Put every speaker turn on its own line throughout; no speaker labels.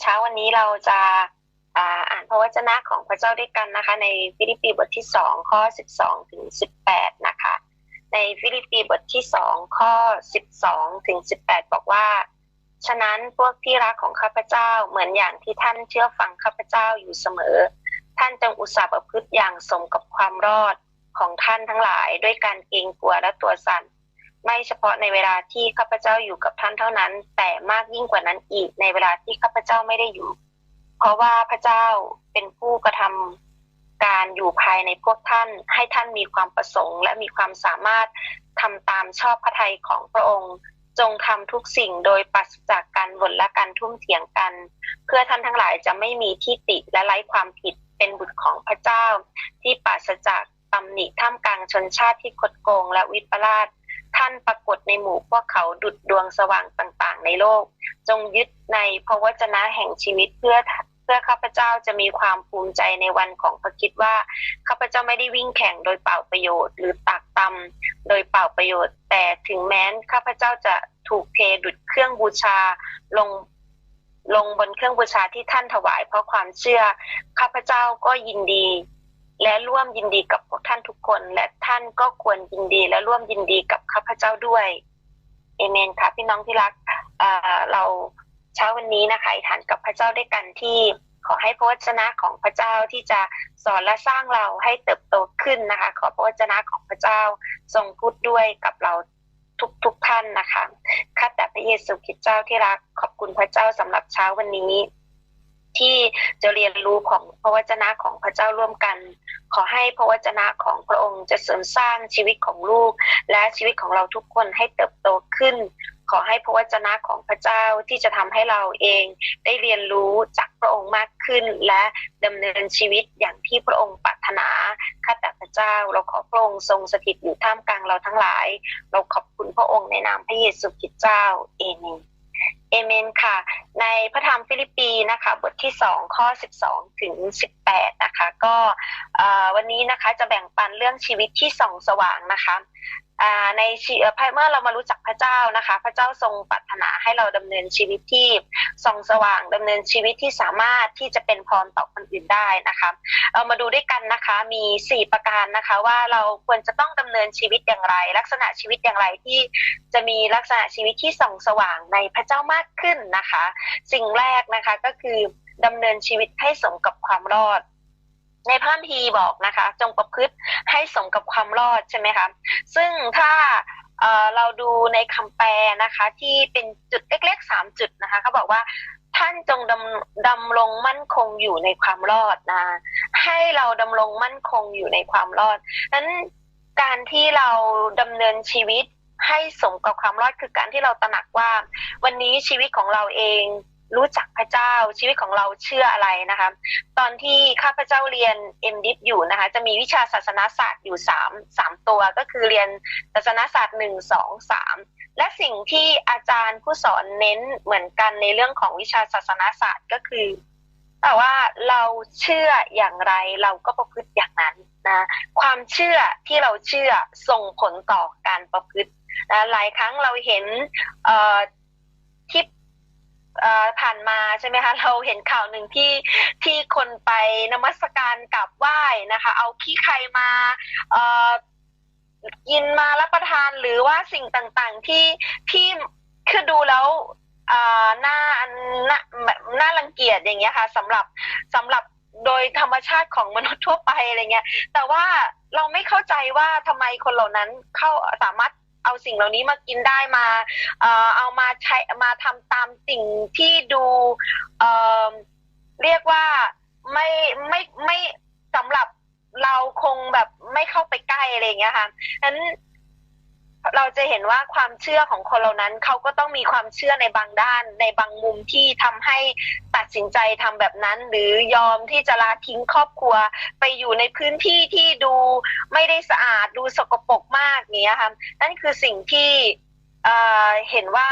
เช้าวันนี้เราจะอ่านพระวจนะของพระเจ้าด้วยกันนะคะ ในฟิลิปปีบทที่สองข้อสิบสองถึงสิบแปดนะคะ ในฟิลิปปีบทที่สองข้อสิบสองถึงสิบแปดบอกว่า ฉะนั้นพวกที่รักของข้าพเจ้าเหมือนอย่างที่ท่านเชื่อฟังข้าพเจ้าอยู่เสมอ ท่านจงอุตส่าห์ประพฤติอย่างสมกับความรอดของท่านทั้งหลาย ด้วยการเกรงกลัวและตัวสั่น ไม่เฉพาะในเวลาที่ข้าพเจ้าอยู่กับท่านเท่านั้น แต่มากยิ่งกว่านั้นอีกในเวลาที่ข้าพเจ้าไม่ได้อยู่ เพราะว่าพระเจ้าเป็นผู้กระทำการอยู่ภายในพวกท่าน ให้ท่านมีความประสงค์ และมีความสามารถทำตามชอบพระทัยของพระองค์ จงทำทุกสิ่งโดยปัสจากการบ่นและการทุ่มเถียงกัน เพื่อท่านทั้งหลายจะไม่มีที่ติและไร้ความผิดเป็นบุตรของพระเจ้า ที่ปราศจากตำหนิท่ามกลางชนชาติที่คดโกงและวิปลาส ท่านปรากฏในหมู่พวกเขาดุดดวงสว่างต่างๆ ในโลก จงยึดในพระวจนะแห่งชีวิตเพื่อเพื่อข้าพเจ้าจะมีความภูมิใจในวันของพระคิดว่าข้าพเจ้าไม่ได้วิ่งแข่งโดยเปล่าประโยชน์ หรือตักตำโดยเปล่าประโยชน์ แต่ถึงแม้นข้าพเจ้าจะถูกเทดุดเครื่องบูชาลงลงบนเครื่องบูชาที่ท่านถวายเพราะความเชื่อข้าพเจ้าก็ยินดี และร่วมยินดีกับพวกท่านทุกคน และท่านก็ควรยินดีและร่วมยินดีกับข้าพเจ้าด้วยเอเมนค่ะพี่น้องที่รักเราเช้าวันนี้นะคะอธิานกับพระเจ้าด้วยกันที่ขอให้พระวจนะของพระเจ้าที่จะสอนและสร้างเราให้เติบโตขึ้นนะคะ ขอพระวจนะของพระเจ้าทรงพูดด้วยกับเราทุกทุกท่านนะคะข้าแต่พระเยซูคริสต์เจ้าที่รักขอบคุณพระเจ้าสำหรับเช้าวันนี้ ที่จะเรียนรู้ของพระวจนะของพระเจ้าร่วมกัน ขอให้พระวจนะของพระองค์จะเสริมสร้างชีวิตของลูก และชีวิตของเราทุกคนให้เติบโตขึ้น ขอให้พระวจนะของพระเจ้าที่จะทำให้เราเองได้เรียนรู้จากพระองค์มากขึ้น และดำเนินชีวิตอย่างที่พระองค์ปรารถนาข้าแต่พระเจ้า เราขอพระองค์ทรงสถิตอยู่ท่ามกลางเราทั้งหลาย เราขอบคุณพระองค์ในนามพระเยซูคริสต์เจ้าเอเมนเอเมนค่ะ ในพระธรรมฟิลิปปีนะคะ บทที่สองข้อสิบสองถึงสิบแปดนะคะ ก็ วันนี้นะคะจะแบ่งปันเรื่องชีวิตที่ส่องสว่างนะคะในเมื่อเรามารู้จักพระเจ้านะคะ พระเจ้าทรงปรารถนาให้เราดำเนินชีวิตที่ส่องสว่างดำเนินชีวิตที่สามารถที่จะเป็นพรต่อคนอื่นได้นะคะเรามาดูด้วยกันนะคะมี 4 ประการนะคะว่าเราควรจะต้องดำเนินชีวิตอย่างไร ลักษณะชีวิตอย่างไรที่จะมีลักษณะชีวิตที่ส่องสว่างในพระเจ้ามากขึ้นนะคะ สิ่งแรกนะคะก็คือดำเนินชีวิตให้สมกับความรอด ในพระคัมภีบอกนะคะ จงประพฤติให้สมกับความรอดใช่ไหมคะซึ่งถ้าเราดูในคำแปลนะคะ ที่เป็นจุดเล็กๆสามจุดนะคะเขาบอกว่าท่านจงดำดำรงมั่นคงอยู่ในความรอดนะ ให้เราดำรงมั่นคงอยู่ในความรอดนั้นการที่เราดำเนินชีวิตให้สมกับความรอดคือการที่เราตระหนักว่า วันนี้ชีวิตของเราเอง รู้จักพระเจ้าชีวิตของเราเชื่ออะไรนะคะ ตอนที่ข้าพเจ้าเรียนเอ็มดิฟอยู่นะคะ จะมีวิชาศาสนาศาสตร์อยู่สามสามตัวก็คือเรียนศาสนาศาสตร์หนึ่งสองสามและสิ่งที่อาจารย์ผู้สอนเน้นเหมือนกันในเรื่องของวิชาศาสนาศาสตร์ก็คือ แต่ว่าเราเชื่ออย่างไรเราก็ประพฤติอย่างนั้นนะความเชื่อที่เราเชื่อส่งผลต่อการประพฤตินะหลายครั้งเราเห็นที่ ผ่านมาใช่ไหมคะเราเห็นข่าวหนึ่งที่ที่คนไปนมัสการกราบไหว้นะคะ เอาขี้ไข่มาออกินมารับประทานหรือว่าสิ่งต่างๆที่ที่คือดูแล้วอ่าหน้าหน้าหน้ารังเกียจอย่างเงี้ยค่ะสำหรับสำหรับโดยธรรมชาติของมนุษย์ทั่วไปอะไรเงี้ย แต่ว่าเราไม่เข้าใจว่าทำไมคนเหล่านั้นเข้าสามารถ เอาสิ่งเหล่านี้มากินได้มาเอ่อเอามาใช้มาทำตามสิ่งที่ดูเอ่อเรียกว่าไม่ไม่ไม่สำหรับเราคงแบบไม่เข้าไปใกล้อะไรอย่างเงี้ยค่ะนั้น เราจะเห็นว่าความเชื่อของคนเหล่านั้นเขาก็ต้องมีความเชื่อในบางด้าน ในบางมุมที่ทำให้ตัดสินใจทำแบบนั้น หรือยอมที่จะลาทิ้งครอบครัว ไปอยู่ในพื้นที่ที่ดูไม่ได้สะอาดดูสกปรกมากเนี้ยค่ะนั่นคือสิ่งที่เห็นว่า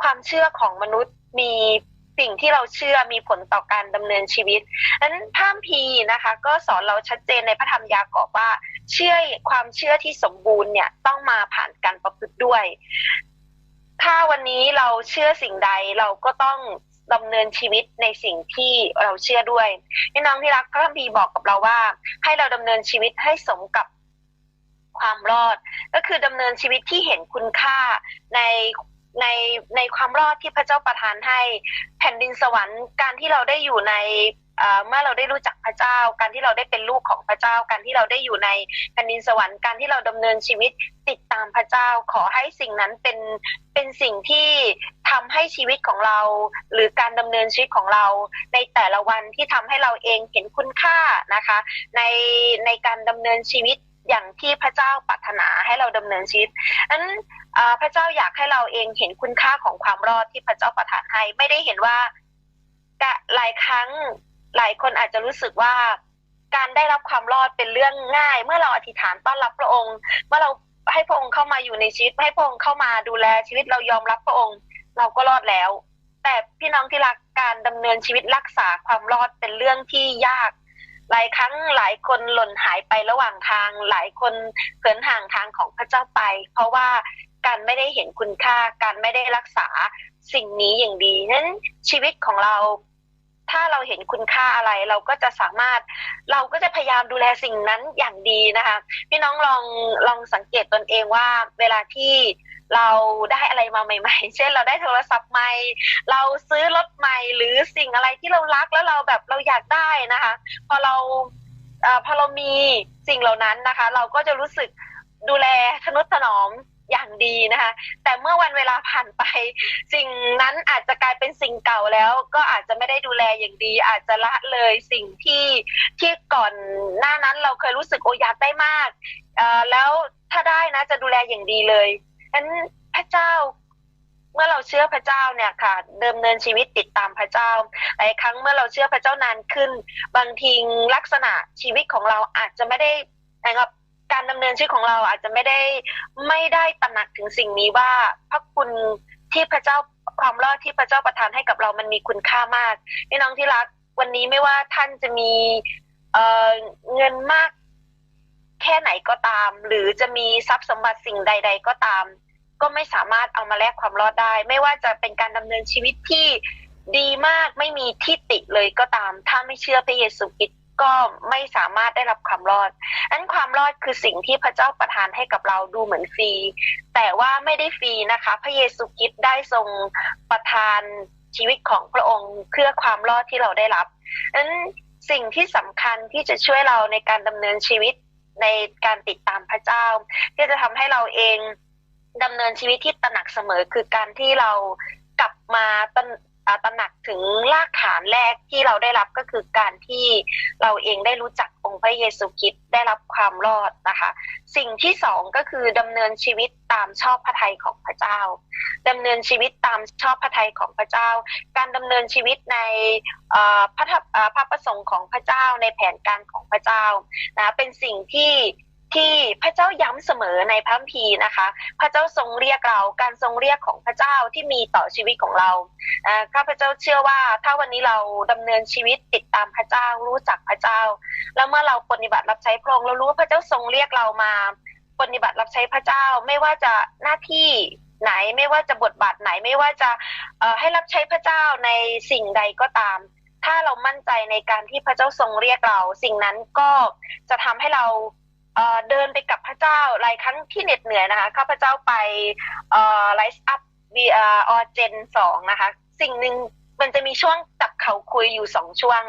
ความเชื่อของมนุษย์มี สิ่งที่เราเชื่อมีผลต่อการดำเนินชีวิตนั้นพามพีนะคะ ก็สอนเราชัดเจนในพระธรรมยากอบว่า เชื่อความเชื่อที่สมบูรณ์เนี่ยต้องมาผ่านการประพฤติด้วย ถ้าวันนี้เราเชื่อสิ่งใดเราก็ต้องดำเนินชีวิตในสิ่งที่เราเชื่อด้วยพี่น้องที่รักพระคัมภีร์บอกกับเราว่า ให้เราดำเนินชีวิตให้สมกับความรอด ก็คือดำเนินชีวิตที่เห็นคุณค่าใน ในในความรอดที่พระเจ้าประทานให้แผ่นดินสวรรค์การที่เราได้อยู่ในเมื่อเราได้รู้จักพระเจ้า การที่เราได้เป็นลูกของพระเจ้า การที่เราได้อยู่ในแผ่นดินสวรรค์การที่เราดำเนินชีวิตติดตามพระเจ้า ขอให้สิ่งนั้นเป็นเป็นสิ่งที่ทำให้ชีวิตของเรา หรือการดำเนินชีวิตของเรา ในแต่ละวันที่ทำให้เราเองเห็นคุณค่านะคะ ในในการดำเนินชีวิต อย่างที่พระเจ้าปรารถนาให้เราดำเนินชีวิตนั้นพระเจ้าอยากให้เราเองเห็นคุณค่าของความรอดที่พระเจ้าประทานให้ ไม่ได้เห็นว่าหลายครั้งหลายคนอาจจะรู้สึกว่าการได้รับความรอดเป็นเรื่องง่าย เมื่อเราอธิษฐานต้อนรับพระองค์ เมื่อเราให้พระองค์เข้ามาอยู่ในชีวิต ให้พระองค์เข้ามาดูแลชีวิตเรายอมรับพระองค์ เราก็รอดแล้ว แต่พี่น้องที่รักการดำเนินชีวิตรักษาความรอดเป็นเรื่องที่ยาก หลายครั้งหลายคนหล่นหายไประหว่างทาง หลายคนเขินห่างทางของพระเจ้าไป เพราะว่าการไม่ได้เห็นคุณค่า การไม่ได้รักษาสิ่งนี้อย่างดีนั้นชีวิตของเรา ถ้าเราเห็นคุณค่าอะไร เราก็จะสามารถเราก็จะพยายามดูแลสิ่งนั้นอย่างดีนะคะ พี่น้องลองลองสังเกตตนเองว่าเวลาที่ เราได้อะไรมาใหม่ ๆ เช่น เราได้โทรศัพท์ใหม่ เราซื้อรถใหม่ หรือสิ่งอะไรที่เรารักแล้วเราแบบเราอยากได้นะคะ พอเราพอเรามีสิ่งเหล่านั้นนะคะ เราก็จะรู้สึกดูแลทนุถนอมอย่างดีนะคะ แต่เมื่อวันเวลาผ่านไป สิ่งนั้นอาจจะกลายเป็นสิ่งเก่าแล้ว ก็อาจจะไม่ได้ดูแลอย่างดี อาจจะละเลยสิ่งที่ที่ก่อนหน้านั้นเราเคยรู้สึกโออยากได้มากแล้วถ้าได้นะจะดูแลอย่างดีเลย นั้นพระเจ้า เมื่อเราเชื่อพระเจ้าเนี่ยค่ะเดิมเนินชีวิตติดตามพระเจ้าหลายครั้งเมื่อเราเชื่อพระเจ้านานขึ้น บางทีลักษณะชีวิตของเราอาจจะไม่ได้นะครับการดำเนินชีวิตของเราอาจจะไม่ได้ไม่ได้ตระหนักถึงสิ่งนี้ว่าพระคุณที่พระเจ้าความรอดที่พระเจ้าประทานให้กับเรามันมีคุณค่ามากพี่น้องที่รักวันนี้ไม่ว่าท่านจะมีเเงินมาก แค่ไหนก็ตาม หรือจะมีทรัพย์สมบัติสิ่งใด ๆ ก็ตาม ก็ไม่สามารถเอามาแลกความรอดได้ ไม่ว่าจะเป็นการดำเนินชีวิตที่ดีมากไม่มีที่ติเลยก็ตาม ถ้าไม่เชื่อพระเยซูคริสต์ก็ไม่สามารถได้รับความรอดอันความรอดคือสิ่งที่พระเจ้าประทานให้กับเราดูเหมือนฟรี แต่ว่าไม่ได้ฟรีนะคะ พระเยซูคริสต์ได้ทรงประทานชีวิตของพระองค์เพื่อความรอดที่เราได้รับนั้นสิ่งที่สำคัญที่จะช่วยเราในการดำเนินชีวิต ในการติดตามพระเจ้า ที่จะทำให้เราเองดำเนินชีวิตที่ตระหนักเสมอคือการที่เรากลับมา ตระหนักถึงรากฐานแรกที่เราได้รับก็คือการที่เราเองได้รู้จักองค์พระเยซูคริสต์ได้รับความรอดนะคะ สิ่งที่สองก็คือดำเนินชีวิตตามชอบพระทัยของพระเจ้าดำเนินชีวิตตามชอบพระทัยของพระเจ้า การดำเนินชีวิตในพระพระประสงค์ของพระเจ้าในแผนการของพระเจ้านะเป็นสิ่งที่ ที่พระเจ้าย้ำเสมอในพระคัมภีนะคะ พระเจ้าทรงเรียกเราการทรงเรียกของพระเจ้าที่มีต่อชีวิตของเราข้าพระเจ้าเชื่อว่าถ้าวันนี้เราดำเนินชีวิตติดตามพระเจ้ารู้จักพระเจ้า แล้วเมื่อเราปฏิบัติรับใช้พระองค์เรารู้ว่าพระเจ้าทรงเรียกเรามาปฏิบัติรับใช้พระเจ้าไม่ว่าจะหน้าที่ไหนไม่ว่าจะบทบาทไหนไม่ว่าจะให้รับใช้พระเจ้าในสิ่งใดก็ตาม ถ้าเรามั่นใจในการที่พระเจ้าทรงเรียกเรา สิ่งนั้นก็จะทำให้เรา เดินไปกับพระเจ้าหลายครั้งที่เหน็ดเหนื่อยนะคะข้าพเจ้าไปไลฟ์อัพวีออเจนสองนะคะ สิ่งหนึ่งมันจะมีช่วงจับเขาคุยอยู่สองช่วง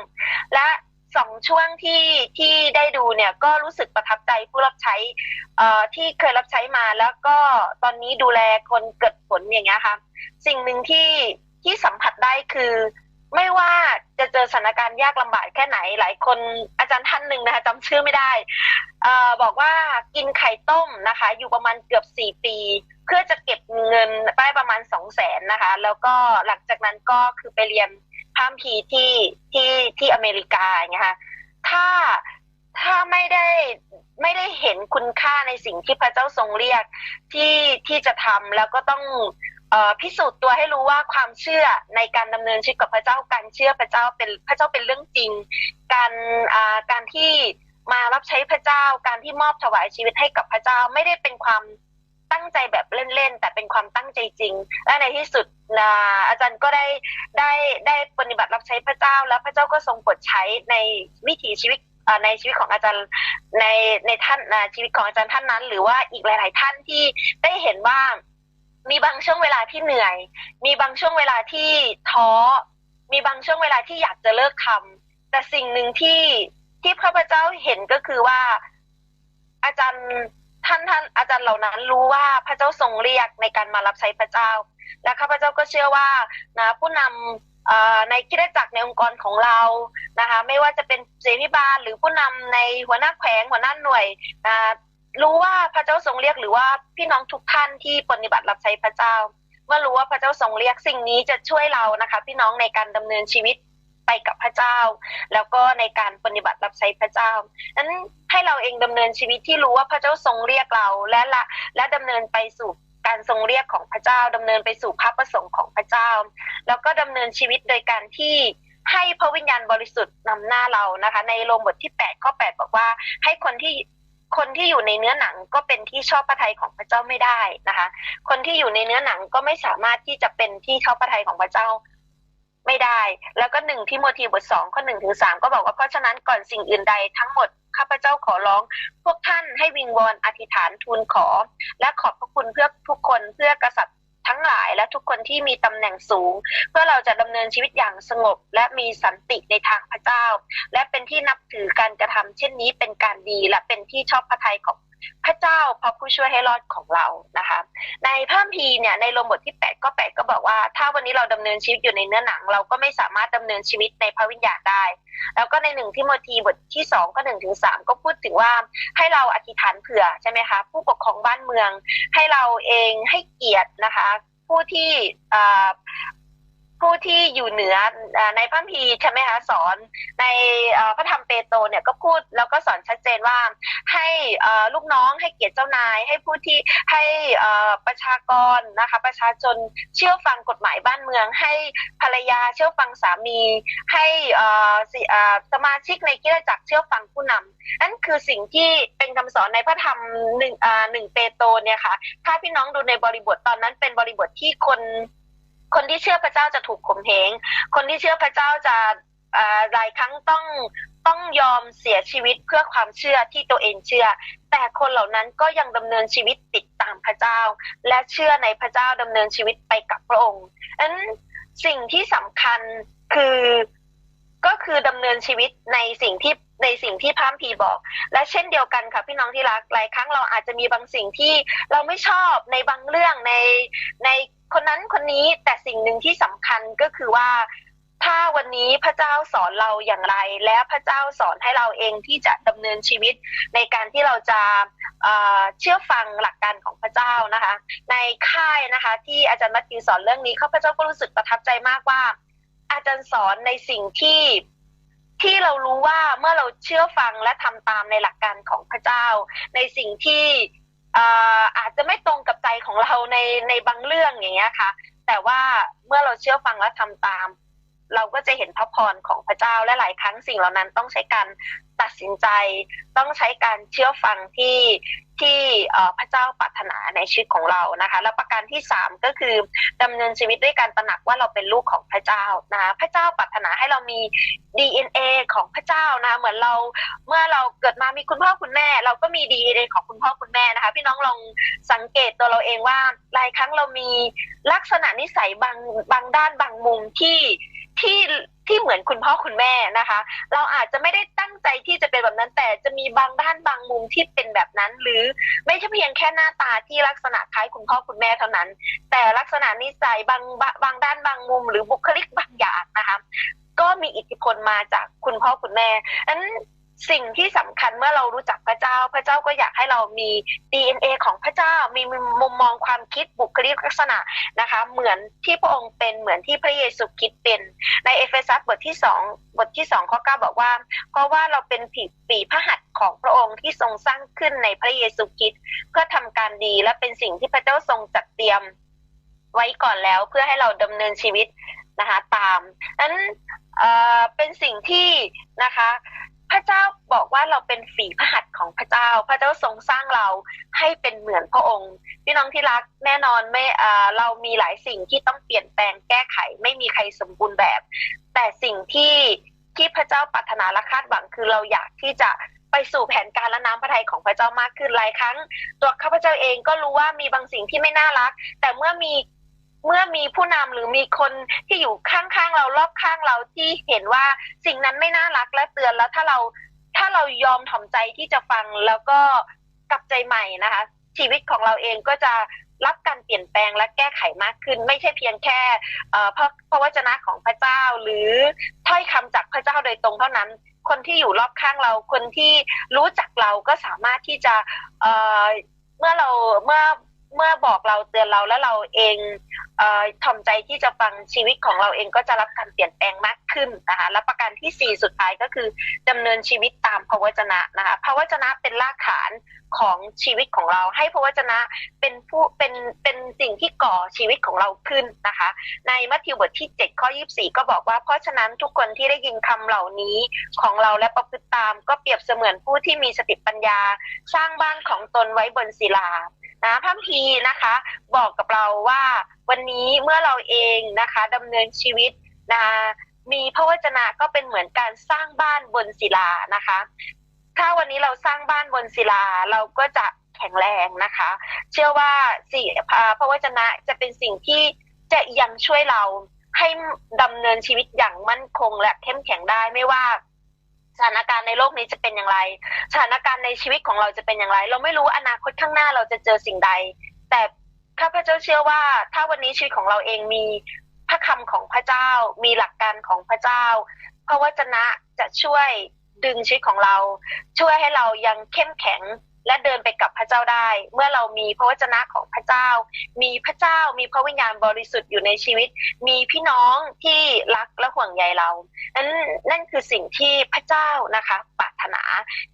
และสองช่วงที่ที่ได้ดูเนี่ยก็รู้สึกประทับใจผู้รับใช้ที่เคยรับใช้มาแล้วก็ตอนนี้ดูแลคนเกิดผลอย่างเงี้ยค่ะ สิ่งหนึ่งที่ที่สัมผัสได้คือ ไม่ว่าจะเจอสถานการณ์ยากลำบากแค่ไหนหลายคนอาจารย์ท่านหนึ่งนะคะจำชื่อไม่ได้อบอกว่ากินไข่ต้มนะคะ อยู่ประมาณเกือบสี่ปี เพื่อจะเก็บเงินได้ประมาณสองแสนนะคะ แล้วก็หลังจากนั้นก็คือไปเรียนพามพีที่ที่ที่อเมริกาอย่างเงี้ยค่ะถ้าถ้าไม่ได้ไม่ได้เห็นคุณค่าในสิ่งที่พระเจ้าทรงเรียกที่ที่จะทำแล้วก็ต้อง พิสูจน์ตัวให้รู้ว่าความเชื่อในการดำเนินชีวิตกับพระเจ้าการเชื่อพระเจ้าเป็นพระเจ้าเป็นเรื่องจริง การการที่มารับใช้พระเจ้าการที่มอบถวายชีวิตให้กับพระเจ้าไม่ได้เป็นความตั้งใจแบบเล่นๆ แต่เป็นความตั้งใจจริง และในที่สุดนะอาจารย์ก็ได้ได้ได้ปฏิบัติรับใช้พระเจ้า แล้วพระเจ้าก็ทรงโปรดใช้ในวิถีชีวิตในชีวิตของอาจารย์ในในท่านชีวิตของอาจารย์ท่านนั้น หรือว่าอีกหลาย ๆ ท่านที่ได้เห็นว่า มีบางช่วงเวลาที่เหนื่อย มีบางช่วงเวลาที่ท้อ มีบางช่วงเวลาที่อยากจะเลิกทำแต่สิ่งหนึ่งที่ที่พระพเจ้าเห็นก็คือว่า อาจารย์ท่านท่านอาจารย์เหล่านั้นรู้ว่าพระเจ้าทรงเรียกในการมารับใช้พระเจ้า และข้าพเจ้าก็เชื่อว่านะผู้นำในคริสตจักรในองค์กรของเรานะคะ ไม่ว่าจะเป็นเสวิบาลหรือผู้นำในหัวหน้าแขวงหัวหน้าหน่วยนะ รู้ว่าพระเจ้าทรงเรียกหรือว่าพี่น้องทุกท่านที่ปฏิบัติรับใช้พระเจ้าเมื่อรู้ว่าพระเจ้าทรงเรียกสิ่งนี้จะช่วยเรานะคะ พี่น้องในการดำเนินชีวิตไปกับพระเจ้า แล้วก็ในการปฏิบัติรับใช้พระเจ้านั้นให้เราเองดำเนินชีวิตที่รู้ว่าพระเจ้าทรงเรียกเราและละและดำเนินไปสู่การทรงเรียกของพระเจ้าดำเนินไปสู่พระประสงค์ของพระเจ้า แล้วก็ดำเนินชีวิตโดยการที่ให้พระวิญญาณบริสุทธิ์นำหน้าเรานะคะ ในโรมบทที่8ข้อ8บอกว่าให้คนที่ คนที่อยู่ในเนื้อหนังก็เป็นที่ชอบพระทัยของพระเจ้าไม่ได้นะคะ คนที่อยู่ในเนื้อหนังก็ไม่สามารถที่จะเป็นที่ชอบพระทัยของพระเจ้าไม่ได้ แล้วก็หนึ่งที่โมทีบทสองข้อหนึ่งถึงสามก็บอกว่าเพราะฉะนั้นก่อนสิ่งอื่นใดทั้งหมดข้าพเจ้าขอร้อง พวกท่านให้วิงวอนอธิษฐานทูลขอ และขอบพระคุณเพื่อทุกคนเพื่อกษัตริย์ ทั้งหลายและทุกคนที่มีตำแหน่งสูง เพื่อเราจะดำเนินชีวิตอย่างสงบ และมีสันติในทางพระเจ้า และเป็นที่นับถือการกระทำเช่นนี้เป็นการดีและเป็นที่ชอบพระทัยของ พระเจ้าพระผู้ช่วยให้รอดของเรานะคะ ในพระคัมภีเนี่ยในโรมบทที่ 8 ก็ 8 ก็บอกว่า ถ้าวันนี้เราดำเนินชีวิตอยู่ในเนื้อหนัง เราก็ไม่สามารถดำเนินชีวิตในพระวิญญาณได้ แล้วก็ในหนึ่งที่โมทีบทที่สองก็หนึ่งถึงสามก็พูดถึงว่าให้เราอธิษฐานเผื่อใช่ไหมคะ ผู้ปกครองบ้านเมือง ให้เราเองให้เกียรตินะคะ ผู้ที่ ผู้ที่อยู่เหนือในพระคัมภีใช่ไหมคะสอนในพระธรรมเปโตรเนี่ยก็พูดแล้วก็สอนชัดเจนว่าให้ลูกน้องให้เกียรติเจ้านาย ให้ผู้ที่ให้ประชากรนะคะประชาชนเชื่อฟังกฎหมายบ้านเมือง ให้ภรรยาเชื่อฟังสามี ให้สมาชิกในกิจจักรเชื่อฟังผู้นำนั่นคือสิ่งที่เป็นคำสอนในพระธรรมหนึ่งหนึ่งเปโตรเนี่ยค่ะถ้าพี่น้องดูในบริบทตอนนั้นเป็นบริบทที่คน คนที่เชื่อพระเจ้าจะถูกข่มเหง คนที่เชื่อพระเจ้าจะหลายครั้งต้องต้องยอมเสียชีวิตเพื่อความเชื่อที่ตัวเองเชื่อ แต่คนเหล่านั้นก็ยังดำเนินชีวิตติดตามพระเจ้า และเชื่อในพระเจ้าดำเนินชีวิตไปกับพระองค์อันสิ่งที่สำคัญคือก็คือดำเนินชีวิตในสิ่งที่ในสิ่งที่พระคัมภีบอก และเช่นเดียวกันค่ะพี่น้องที่รักหลายครั้งเราอาจจะมีบางสิ่งที่เราไม่ชอบในบางเรื่องในใน คนนั้นคนนี้แต่สิ่งหนึ่งที่สำคัญก็คือว่า ถ้าวันนี้พระเจ้าสอนเราอย่างไร และพระเจ้าสอนให้เราเองที่จะดำเนินชีวิตในการที่เราจะเชื่อฟังหลักการของพระเจ้านะคะ ในค่ายนะคะที่อาจารย์มัตติวสอนเรื่องนี้ข้าพเจ้าก็รู้สึกประทับใจมากว่า อาจารย์สอนในสิ่งที่ที่เรารู้ว่าเมื่อเราเชื่อฟังและทำตามในหลักการของพระเจ้า ในสิ่งที่เอ่ออาจจะไม่ตรงกับใจ ของเราในในบางเรื่องอย่างเงี้ยค่ะ แต่ว่าเมื่อเราเชื่อฟังและทำตาม เราก็จะเห็นพระพรของพระเจ้าและหลายครั้งสิ่งเหล่านั้นต้องใช้การตัดสินใจ ต้องใช้การเชื่อฟังที่ที่พระเจ้าปรารถนาในชีวิตของเรานะคะ และประการที่สามก็คือดำเนินชีวิตด้วยการตระหนักว่าเราเป็นลูกของพระเจ้านะคะพระเจ้าปรารถนาให้เรามี DNA ของพระเจ้านะเหมือนเราเมื่อเราเกิดมามีคุณพ่อคุณแม่ เราก็มี DNA ของคุณพ่อคุณแม่นะคะ พี่น้องลองสังเกตตัวเราเองว่าหลายครั้งเรามีลักษณะนิสัยบางบางด้านบางมุมที่ ที่เหมือนคุณพ่อคุณแม่นะคะ เราอาจจะไม่ได้ตั้งใจที่จะเป็นแบบนั้น แต่จะมีบางด้านบางมุมที่เป็นแบบนั้น หรือไม่ใช่เพียงแค่หน้าตาที่ลักษณะคล้ายคุณพ่อคุณแม่เท่านั้น แต่ลักษณะนิสัยบางบางบางด้านบางมุม หรือบุคลิกบางอย่างนะคะก็มีอิทธิพลมาจากคุณพ่อคุณแม่นั้น สิ่งที่สำคัญเมื่อเรารู้จักพระเจ้า พระเจ้าก็อยากให้เรามี DNA ของพระเจ้ามีมุมมองความคิดบุคลิกลักษณะนะคะ เหมือนที่พระองค์เป็นเหมือนที่พระเยซูคริดเป็น ในเอเฟซัสบทที่สองบทที่สองข้อเก้าบอกว่า เพราะว่าเราเป็นผีปีพระหัตถ์ของพระองค์ที่ทรงสร้างขึ้นในพระเยซูคริดเพื่อทำการดีและเป็นสิ่งที่พระเจ้าทรงจัดเตรียมไว้ก่อนแล้วเพื่อให้เราดำเนินชีวิตนะคะตามนั้นเเป็นสิ่งที่นะคะ พระเจ้าบอกว่าเราเป็นฝีพระหัตถ์ของพระเจ้า พระเจ้าทรงสร้างเราให้เป็นเหมือนพระองค์ พี่น้องที่รักแน่นอนไม่อ่าเรามีหลายสิ่งที่ต้องเปลี่ยนแปลงแก้ไข ไม่มีใครสมบูรณ์แบบ แต่สิ่งที่ที่พระเจ้าปรารถนาและคาดหวังคือเราอยากที่จะไปสู่แผนการและน้ำพระทัยของพระเจ้ามากขึ้นหลายครั้ง ตัวข้าพเจ้าเองก็รู้ว่ามีบางสิ่งที่ไม่น่ารัก แต่เมื่อมี เมื่อมีผู้นำหรือมีคนที่อยู่ข้างๆเรารอบข้างเราที่เห็นว่าสิ่งนั้นไม่น่ารักและเตือนแล้วถ้าเราถ้าเรายอมถ่อมใจที่จะฟังแล้วก็กลับใจใหม่นะคะ ชีวิตของเราเองก็จะรับการเปลี่ยนแปลงและแก้ไขมากขึ้น ไม่ใช่เพียงแค่เอ่อพระพระวจนะของพระเจ้า หรือถ้อยคำจากพระเจ้าโดยตรงเท่านั้น คนที่อยู่รอบข้างเราคนที่รู้จักเราก็สามารถที่จะเอ่อเมื่อเราเมื่อ เมื่อบอกเราเตือนเราแล้วเราเองเอ่อถ่อมใจที่จะฟังชีวิตของเราเองก็จะรับการเปลี่ยนแปลงมากขึ้นนะคะและประการที่สี่สุดท้ายก็คือดำเนินชีวิตตามพระวจนะนะคะพระวจนะเป็นรากฐานของชีวิตของเราให้พระวจนะเป็นผู้เป็นเป็นสิ่งที่ก่อชีวิตของเราขึ้นนะคะ ในมัทธิวบทที่ 7 ข้อ 24 ก็บอกว่า เพราะฉะนั้นทุกคนที่ได้ยินคำเหล่านี้ของเราและประพฤติตาม ก็เปรียบเสมือนผู้ที่มีสติปัญญา สร้างบ้านของตนไว้บนศิลา นะพระคัมภีนะคะ บอกกับเราว่าวันนี้เมื่อเราเองนะคะดำเนินชีวิตนะมีพระวจนะก็เป็นเหมือนการสร้างบ้านบนศิลานะคะ ถ้าวันนี้เราสร้างบ้านบนศิลาเราก็จะแข็งแรงนะคะ เชื่อว่าสิ่งอ่าพระวจนะจะเป็นสิ่งที่จะยังช่วยเราให้ดำเนินชีวิตอย่างมั่นคงและเข้มแข็งได้ไม่ว่า สถานการณ์ในโลกนี้จะเป็นอย่างไร สถานการณ์ในชีวิตของเราจะเป็นอย่างไร เราไม่รู้อนาคตข้างหน้าเราจะเจอสิ่งใด แต่ข้าพเจ้าเชื่อว่า ถ้าวันนี้ชีวิตของเราเองมีพระคำของพระเจ้า มีหลักการของพระเจ้าพระวจนะจะช่วยดึงชีวิตของเรา ช่วยให้เรายังเข้มแข็ง และเดินไปกับพระเจ้าได้ เมื่อเรามีพระวจนะของพระเจ้า มีพระเจ้ามีพระวิญญาณบริสุทธิ์อยู่ในชีวิต มีพี่น้องที่รักและห่วงใยเรานั่นนั่นคือสิ่งที่พระเจ้านะคะปรารถนา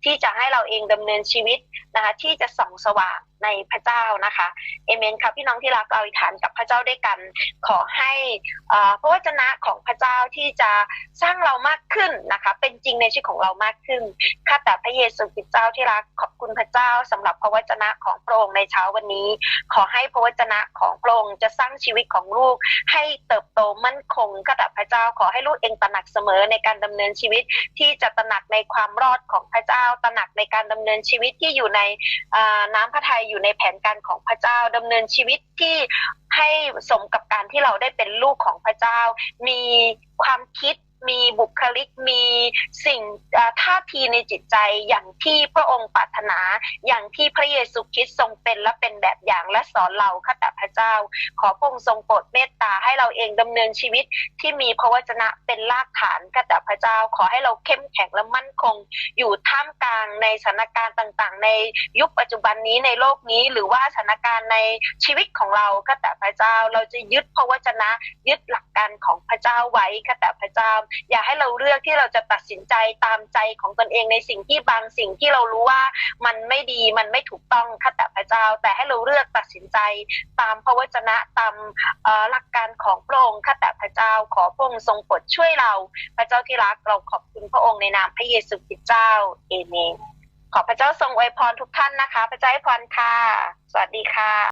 ที่จะให้เราเองดำเนินชีวิตนะคะที่จะส่องสว่างในพระเจ้านะคะเอเมนค่ะพี่น้องที่รักเราอธิษฐานกับพระเจ้าด้วยกัน ขอให้อ่อพระวจนะของพระเจ้าที่จะสร้างเรามากขึ้นนะคะ เป็นจริงในชีวิตของเรามากขึ้นข้าแต่พระเยซูคริสต์เจ้าที่รักขอบคุณพระเจ้าสำหรับพระวจนะของพระองค์ในเช้าวันนี้ ขอให้พระวจนะของพระองค์จะสร้างชีวิตของลูก ให้เติบโตมั่นคงข้าแต่พระเจ้าขอให้ลูกเองตระหนักเสมอในการดำเนินชีวิตที่จะตระหนักในความรอดของพระเจ้าตระหนักในการดำเนินชีวิตที่อยู่ในน้ำพระทัยอยู่ในแผนการของพระเจ้าดำเนินชีวิตที่ให้สมกับการที่เราได้เป็นลูกของพระเจ้า มีความคิด มีบุคลิกมีสิ่งท่าทีในจิตใจอย่างที่พระองค์ปรารถนา อย่างที่พระเยซูคริสต์ทรงเป็นและเป็นแบบอย่างและสอนเราข้าแต่พระเจ้า ขอพระองค์ทรงโปรดเมตตาให้เราเองดำเนินชีวิตที่มีพระวจนะเป็นรากฐานข้าแต่พระเจ้า ขอให้เราเข้มแข็งและมั่นคง อยู่ท่ามกลางในสถานการณ์ต่างๆ ในยุคปัจจุบันนี้ในโลกนี้ หรือว่าสถานการณ์ในชีวิตของเราข้าแต่พระเจ้า เราจะยึดพระวจนะยึดหลักการของพระเจ้าไว้ข้าแต่พระเจ้าอย่าให้เราเลือกที่เราจะตัดสินใจตามใจของตนเองในสิ่งที่บางสิ่งที่เรารู้ว่ามันไม่ดีมันไม่ถูกต้องข้าแต่พระเจ้า แต่ให้เราเลือกตัดสินใจตามพระวจนะตามอ่อหลักการของพระองค์ข้าแต่พระเจ้าขอพระองค์ทรงโปรดช่วยเราพระเจ้าที่รักเราขอบคุณพระองค์ในนามพระเยซูคริสต์เจ้าเอเมนขอพระเจ้าทรงอวยพรทุกท่านนะคะ พระเจ้าให้พรค่ะ สวัสดีค่ะ